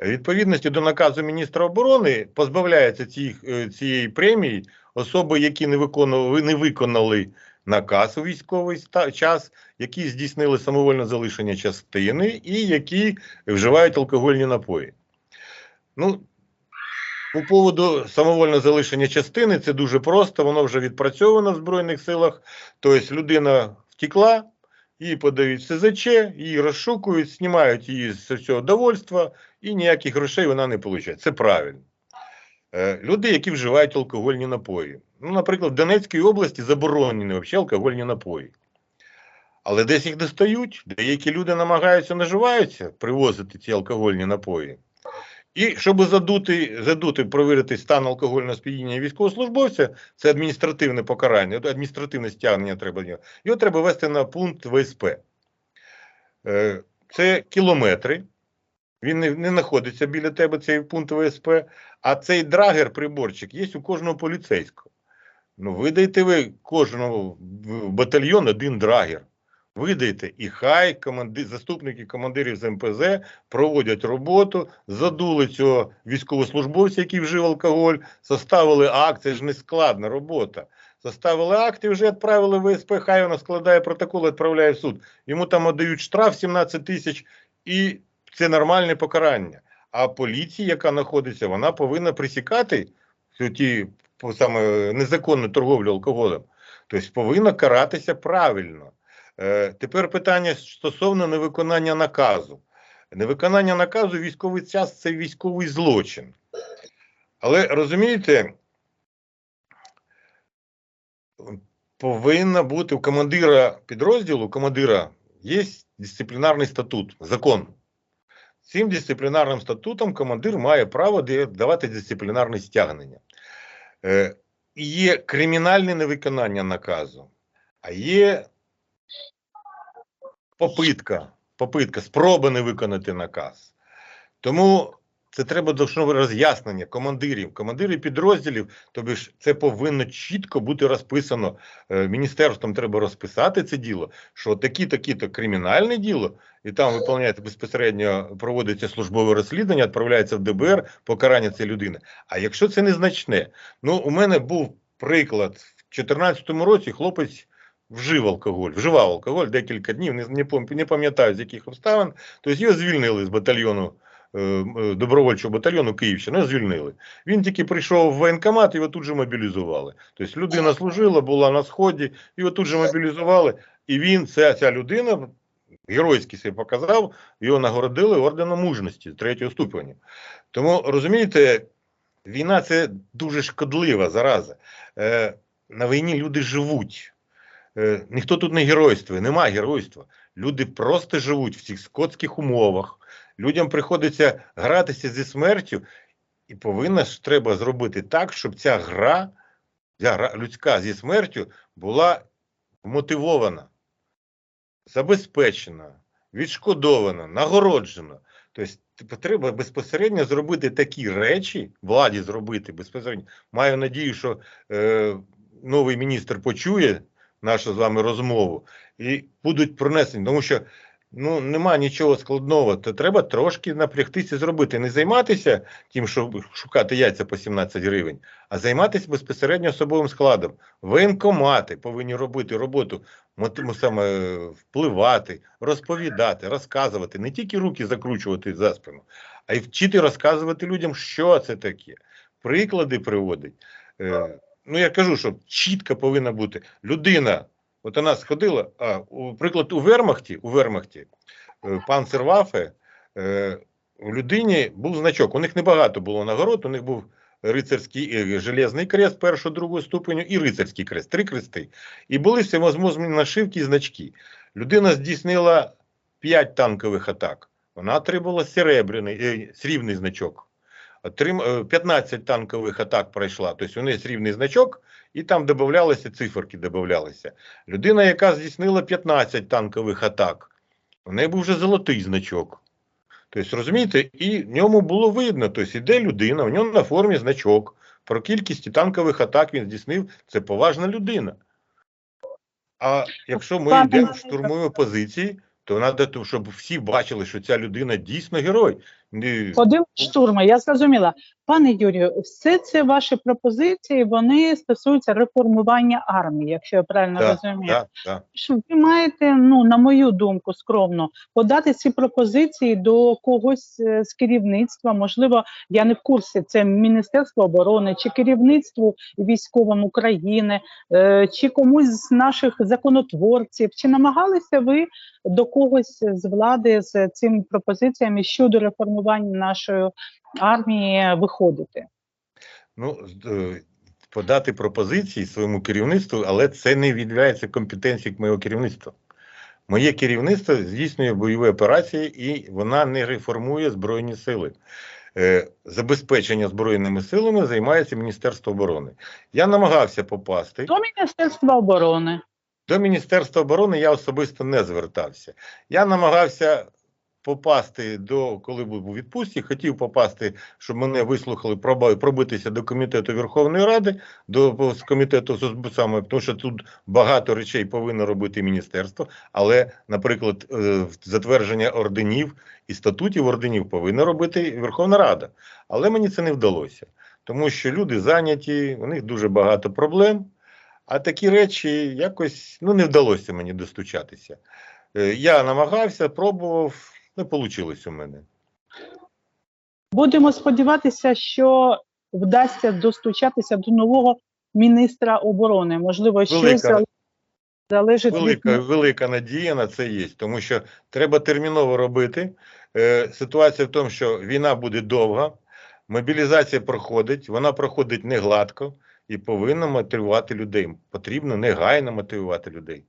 Відповідності до наказу міністра оборони позбавляється цих, е, цієї премії особи, які не виконували, не виконали наказ у військовий час, які здійснили самовольне залишення частини і які вживають алкогольні напої. Ну, по поводу самовольного залишення частини це дуже просто, воно вже відпрацьовано в Збройних силах. Тобто людина втекла, її подають СЗЧ, її розшукують, знімають її з цього довольства, і ніяких грошей вона не отримує. Це правильно. Е, Люди, які вживають алкогольні напої. Ну, наприклад, в Донецькій області заборонені взагалі алкогольні напої. Але десь їх достають, деякі люди намагаються наживаються привозити ці алкогольні напої. І щоб задути, задути, провірити стан алкогольного сп'яніння військовослужбовця, це адміністративне покарання, адміністративне стягнення треба. Його треба вести на пункт ВСП. Е, Це кілометри. Він не, не знаходиться біля тебе, цей пункт ВСП, а цей драгер, приборчик, є у кожного поліцейського. Ну, видайте ви кожному в- батальйон один драгер. Видайте, і хай команди, заступники командирів з МПЗ проводять роботу, задули цього військовослужбовця, який вжив алкоголь, составили акт, це ж не складна робота. Составили акт і вже відправили в ВСП, хай вона складає протокол, відправляє в суд. Йому там дають штраф 17 тисяч, і це нормальне покарання. А поліція, яка знаходиться, вона повинна присікати ті саме незаконну торговлю алкоголем. Тобто повинна каратися правильно. Е, тепер питання стосовно невиконання наказу. Невиконання наказу військовий час це військовий злочин. Але розумієте, повинна бути у командира підрозділу, у командира є дисциплінарний статут, закон. Цим дисциплінарним статутом командир має право давати дисциплінарне стягнення. Е, є кримінальне невиконання наказу, а є попитка, попитка, спроба не виконати наказ. Тому це треба должно роз'яснення командирів, командирів підрозділів. Тобі ж це повинно чітко бути розписано. Е, Міністерством треба розписати це діло, що такі, такі то кримінальне діло, і там виконується безпосередньо проводиться службове розслідування, відправляється в ДБР, покарання цієї людини. А якщо це незначне, ну у мене був приклад в 2014 році. Хлопець вжив алкоголь, вживав алкоголь декілька днів, не, не, не пам'ятаю з яких обставин. Тобто його звільнили з батальйону. е, е, Добровольчого батальйону Київщини звільнили. Він тільки прийшов в воєнкомат, його тут же мобілізували. Тобто людина служила, була на сході, його тут же мобілізували. І він, ця, ця людина, геройськи себе показав, його нагородили орденом мужності третього ступеня. Тому розумієте, війна це дуже шкодлива зараза. Е, на війні люди живуть. Е, ніхто тут не геройствує, немає геройства. Люди просто живуть в цих скотських умовах. Людям приходиться гратися зі смертю, і повинна ж треба зробити так, щоб ця гра, ця гра людська зі смертю була мотивована, забезпечена, відшкодована, нагороджена. Тобто типу, треба безпосередньо зробити такі речі, владі зробити безпосередньо. Маю надію, що е, новий міністр почує нашу з вами розмову і будуть пронесені, тому що ну нема нічого складного, то треба трошки напрягтися зробити. Не займатися тим, щоб шукати яйця по 17 гривень, а займатися безпосередньо особовим складом. Воєнкомати повинні робити роботу, саме впливати, розповідати, розказувати, не тільки руки закручувати за спину, а й вчити розказувати людям, що це таке. Приклади приводить. Е, ну я кажу, що чітко повинна бути людина. От вона сходила, а приклад у Вермахті, у Вермахті, е, панцервафе, е, у людині був значок. У них небагато було нагород, у них був рицарський е, железний крест першого, другого ступеню і рицарський крест, три крести. І були всевозможні нашивки і значки. Людина здійснила 5 танкових атак. Вона отримала серебряний, е, срібний значок. Отрим, е, 15 танкових атак пройшла. Тобто у неї срібний значок, і там додавалися циферки. Додавалися. Людина, яка здійснила 15 танкових атак, у неї був вже золотий значок. Тобто, розумієте, і в ньому було видно, тобто іде людина, в ньому на формі значок. Про кількість танкових атак він здійснив, це поважна людина. А якщо ми йдемо в штурмові позиції, то треба, щоб всі бачили, що ця людина дійсно герой. Ні, Ходили штурми, я зрозуміла. Пане Юрію, все це ваші пропозиції, вони стосуються реформування армії, якщо я правильно да, розумію. да, да. Що ви маєте, ну на мою думку, скромно подати ці пропозиції до когось е, з керівництва. Можливо, я не в курсі. Це Міністерство оборони чи керівництву військовим України, е, чи комусь з наших законотворців. Чи намагалися ви до когось з влади з цими пропозиціями щодо реформування нашої армії виходити? Ну, е, подати пропозиції своєму керівництву, але це не відвляється компетенції моєго керівництва. Моє керівництво здійснює бойові операції і вона не реформує Збройні сили. Е, Забезпечення Збройними силами займається Міністерство оборони. Я намагався попасти. До Міністерства оборони. До Міністерства оборони я особисто не звертався. Я намагався попасти до, коли був у відпустці, хотів попасти, щоб мене вислухали, пробитися до комітету Верховної Ради, до комітету саме, тому що тут багато речей повинно робити міністерство. Але, наприклад, е, затвердження орденів і статутів орденів повинна робити Верховна Рада. Але мені це не вдалося, тому що люди зайняті, у них дуже багато проблем. А такі речі якось ну, не вдалося мені достучатися. Е, Я намагався, пробував, не вийшло у мене. Будемо сподіватися, що вдасться достучатися до нового міністра оборони. Можливо, щось залежить- Велика, від велика надія на це є, тому що треба терміново робити. Е, Ситуація в тому, що війна буде довга, мобілізація проходить, вона проходить не гладко і повинна мотивувати людей. Потрібно негайно мотивувати людей.